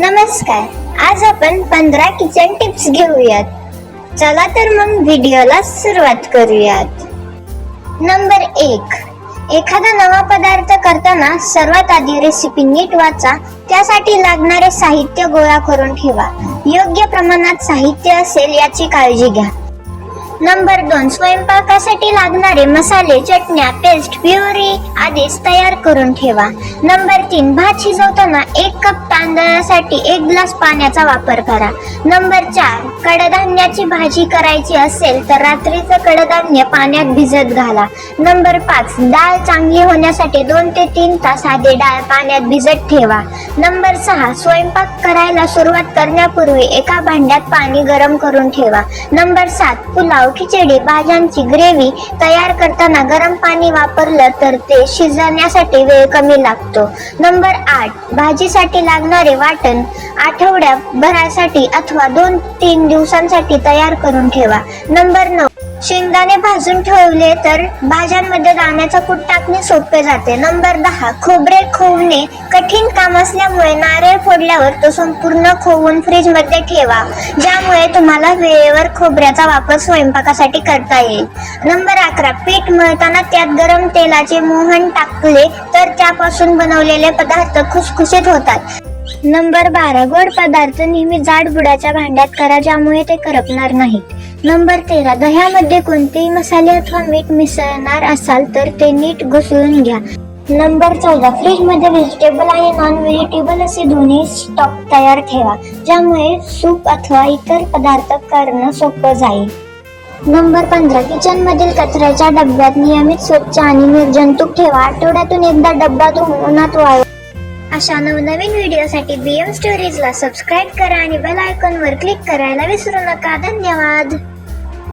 नमस्कार आज आपण पंधरा किचन टिप्स घेऊयात. चला तर मग व्हिडिओला सुरुवात करूयात. नंबर एक एखादा नवा पदार्थ करताना सर्वात आधी रेसिपी नीट वाचा त्यासाठी लागणारे साहित्य गोळा करून ठेवा. योग्य प्रमाणात साहित्य असेल याची काळजी घ्या. नंबर दोन स्वयंपाकासाठी लागणारे मसाले चटण्या पेस्ट प्युरी आधीच तयार करून ठेवा. नंबर तीन भात शिजवताना एक कप तांदळासाठी एक ग्लास पाण्याचा वापर करा. नंबर चार कडधान्याची भाजी करायची असेल तर रात्रीचं कडधान्य पाण्यात भिजत घाला. नंबर पाच डाळ चांगली होण्यासाठी दोन ते तीन तास आधी डाळ पाण्यात भिजत ठेवा. नंबर सहा स्वयंपाक करायला सुरुवात करण्यापूर्वी एका भांड्यात पाणी गरम करून ठेवा. नंबर सात पुलाव खिचडी भाज्यांची ग्रेव्ही तयार करताना गरम पाणी वापरलं तर ते शिजण्यासाठी वेळ कमी लागतो. नंबर आठ भाजीसाठी लागणारे वाटण आठवड्याभरासाठी अथवा दोन तीन दिवसांसाठी तयार करून ठेवा. नंबर नऊ शेंगदाणे भाजून ठेवले तर भाज्यांमध्ये दाण्याचा कूट टाकणे सोपे जाते. नंबर दहा खोबरे खोवणे कठीण काम असल्यामुळे नारळ फोडल्यावर तो संपूर्ण खोवून फ्रीजमध्ये ठेवा ज्यामुळे तुम्हाला वेळेवर खोबऱ्याचा वापर स्वयंपाकासाठी करता येईल. नंबर अकरा पीठ मळताना त्यात गरम तेलाचे मोहन टाकले तर त्यापासून बनवलेले पदार्थ खुसखुशीत होतात. नंबर बारा गोड पदार्थ नेहमी जाड बुडाच्या भांड्यात करा ज्यामुळे ते करपणार नाहीत नंबर तेरा दह्यामध्ये कोणतेही मसाले अथवा मीठ मिसळणार असाल तर ते नीट घुसळून घ्या. नंबर चौदा फ्रीजमध्ये व्हेजिटेबल आणि नॉन व्हेजिटेबल असे दोन्ही स्टॉक तयार ठेवा ज्यामुळे सूप अथवा इतर पदार्थ करणं सोपं जाईल. नंबर पंधरा किचन मधील कचऱ्याच्या डब्यात नियमित स्वच्छ आणि निर्जंतुक ठेवा आठवड्यातून एकदा डब्बा धुवून उन्हात वाळवा. अशा नवनवीन व्हिडिओसाठी बीएम स्टोरीजला सबस्क्राईब करा आणि बेल आयकॉनवर क्लिक करायला विसरू नका. धन्यवाद.